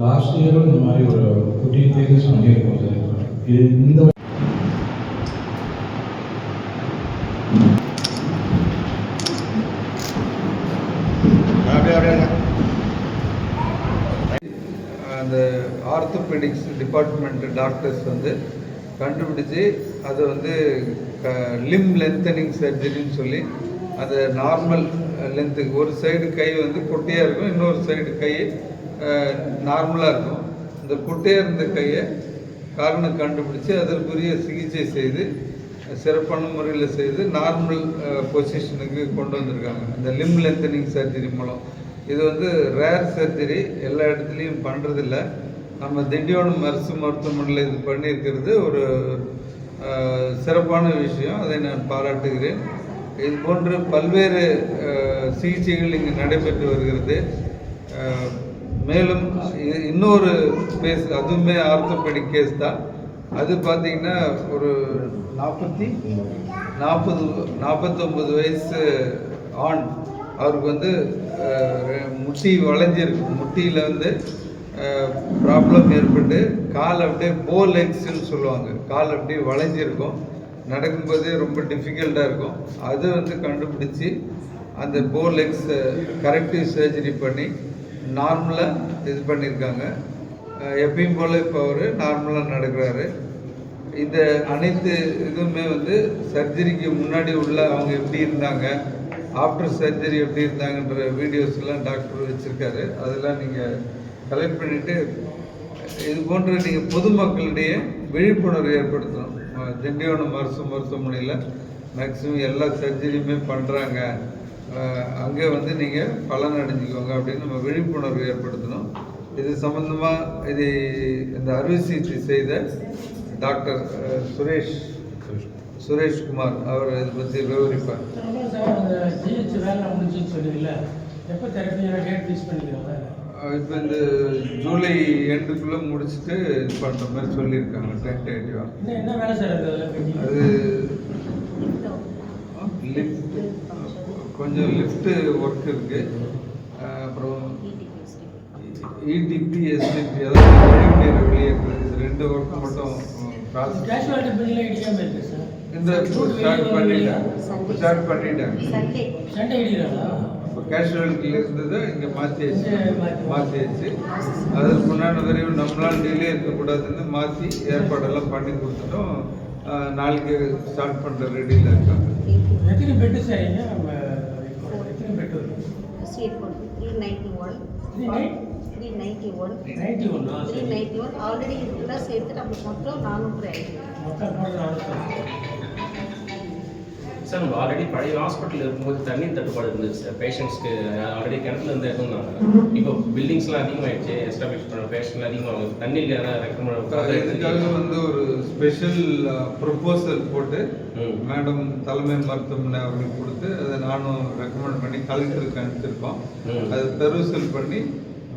Last இயரும் இந்த மாதிரி ஒரு ஃபிஃப்டீன் கேசஸ் பண்ணியிருக்கோம் சார். இது இந்த அந்த ஆர்த்தோபெடிக்ஸ் டிபார்ட்மெண்ட் டாக்டர்ஸ் வந்து கண்டுபிடிச்சு அதை வந்து லிம் லென்த்தனிங் சர்ஜரின்னு சொல்லி அது நார்மல் லென்த்துக்கு ஒரு சைடு கை வந்து குட்டையாக இருக்கும் இன்னொரு சைடு கை நார்மலாக இருக்கும். இந்த குட்டையாக இருந்த கையை காரணம் கண்டுபிடிச்சு அதற்குரிய சிகிச்சை செய்து சிறப்பான முறையில் செய்து நார்மல் பொசிஷனுக்கு கொண்டு வந்திருக்காங்க. இந்த லிம் லென்த்தனிங் சர்ஜரி மூலம். இது வந்து ரேர் சர்ஜரி எல்லா இடத்துலையும் பண்ணுறதில்ல நம்ம திண்டிவனம் அரசு மருத்துவமனையில் இது பண்ணியிருக்கிறது. ஒரு சிறப்பான விஷயம். அதை நான் பாராட்டுகிறேன். இது போன்று பல்வேறு சிகிச்சைகள் இங்கு நடைபெற்று வருகிறது. மேலும் இன்னொரு கேஸ் அதுவுமே ஆர்த்தோபெடிக் கேஸ் தான். அது பார்த்தீங்கன்னா ஒரு நாற்பத்தி நாற்பது நாற்பத்தொம்பது வயசு ஆண். அவருக்கு வந்து முட்டி வளைஞ்சிருக்கு. முட்டியில் வந்து ப்ராப்ளம் ஏற்பட்டு கால் அப்படியே போ லெக்ஸ்ன்னு சொல்லுவாங்க. கால் அப்படியே வளைஞ்சிருக்கும். நடக்கும்போதே ரொம்ப டிஃபிகல்ட்டாக இருக்கும். அது வந்து கண்டுபிடிச்சி அந்த போ லெக்ஸ் கரெக்டிவ் சர்ஜரி பண்ணி நார்மலாக இது பண்ணியிருக்காங்க எப்பயும் போல் இப்போ அவர் நார்மலாக நடக்கிறாரு. இந்த அனைத்து இதுவுமே வந்து சர்ஜரிக்கு முன்னாடி உள்ள அவங்க எப்படி இருந்தாங்க ஆஃப்டர் சர்ஜரி எப்படி இருந்தாங்கன்ற வீடியோஸ்லாம் டாக்டர் வச்சுருக்காரு. அதெல்லாம் நீங்கள் கலெக்ட் பண்ணிவிட்டு இது போன்ற நீங்கள் பொதுமக்களிடையே விழிப்புணர்வு ஏற்படுத்தணும். திண்டிவனம் மருத்துவ மருத்துவமனையில் மேக்ஸிமம் எல்லா சர்ஜரியுமே பண்ணுறாங்க அங்கே வந்து நீங்கள் பலன் அடைஞ்சிக்கோங்க அப்படின்னு நம்ம விழிப்புணர்வு ஏற்படுத்தணும். இது சம்பந்தமாக இது இந்த அறுவை சிகிச்சை செய்த டாக்டர் சுரேஷ் சுரேஷ்குமார் அவர் இதை பற்றி விவரிப்பார். இப்போ இந்த ஜூலை எண்டுக்குள்ளே முடிச்சுட்டு இது பண்ணுற மாதிரி சொல்லியிருக்காங்க டென்டேட்டிவாக அது லிஃப்ட் கொஞ்சம் லிஃப்ட் ஒர்க் இருக்கு. அப்புறம் இடிபி எஸ்டிபி அதாவது கழிவுநீர் வெளியேற்றுறது இது ரெண்டு ஒர்க் மட்டும் இந்த ஸ்டார்ட் பண்ணிட்டேன். ஸ்டார்ட் பண்ணிட்டேன். சண்டே சண்டை இடிக்கிறாங்களா இப்போ கேஷுவாலிட்டியில் இருந்ததை இங்கே மாற்றியாச்சு மாற்றியாச்சு அதற்கு முன்னாடி வரையும் நம்மளால் டிலே இருக்கக்கூடாதுன்னு மாற்றி ஏற்பாடெல்லாம் பண்ணி கொடுத்துட்டோம். நாளைக்கு ஸ்டார்ட் பண்ணுற ரெடியில் இருக்காங்க. எத்தனை பெட்டு நம்ம எத்தனை bet three ninety one? Three ninety one ninety ஒன்னா த்ரீ நைன்டி ஒன் ஆல்ரெடி இதெல்லாம் சேர்த்து நம்மளுக்கு மொத்தம் நானூற்றி ஐம்பது. மொத்தம் சார் நம்ம ஆல்ரெடி பழைய ஹாஸ்பிட்டல் இருக்கும்போது தண்ணி தட்டுப்பாடு இருந்துச்சு சார் பேஷண்ட்ஸ்க்கு ஆல்ரெடி கிணத்துல இருந்து இருந்தாங்க இப்போ பில்டிங்ஸ்லாம் அதிகமாகிடுச்சு எஸ்டாப்ளிஷ் பண்ண பேஷண்ட் அதிகமாக தண்ணி இதுக்காக ரெக்கமெண்ட் வந்து ஒரு ஸ்பெஷல் ப்ரொபோசல் போட்டு. மேடம் தலைமை மருத்துவமனை அவங்களுக்கு கொடுத்து அதை நானும் ரெக்கமெண்ட் பண்ணி கலெக்டருக்கு அனுப்பிச்சிருக்கோம். அதை பெருசல் பண்ணி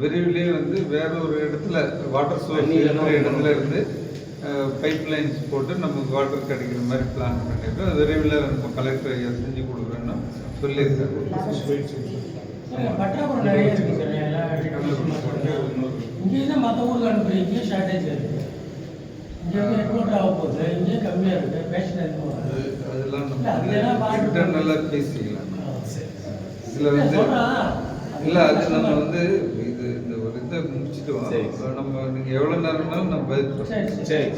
விரைவிலேயே வந்து வேற ஒரு இடத்துல வாட்டர் சோர்ஸ் இருக்கிற. இடத்துல இருந்து பைப் லைன்ஸ் போட்டு நமக்கு வாட்டர் கிடைக்கிற மாதிரி பிளான் பண்ணியிருக்கோம் விரைவில் நம்ம கலெக்டர் ஐயா செஞ்சு கொடுக்குறேன்னு சொல்லியிருக்காரு. இங்கே மற்ற ஊருக்கு அனுப்புறீங்க இங்கேயும் ஷார்ட்டேஜ் இருக்கு. இங்கே ஆக போகுது இங்கேயும் கம்மியாக இருக்கு பேஷண்ட் அதிகமாக அது வருது அதெல்லாம் நம்ம இன்டர்னலாக பேசிக்கலாம். இல்ல, வந்து. இல்ல அது நம்ம வந்து இது இந்த ஒரு இதை முடிச்சிட்டோம் சரி. நம்ம நீங்க எவ்வளவு நேரம்னாலும் நம்ம பதில் சரி. சரி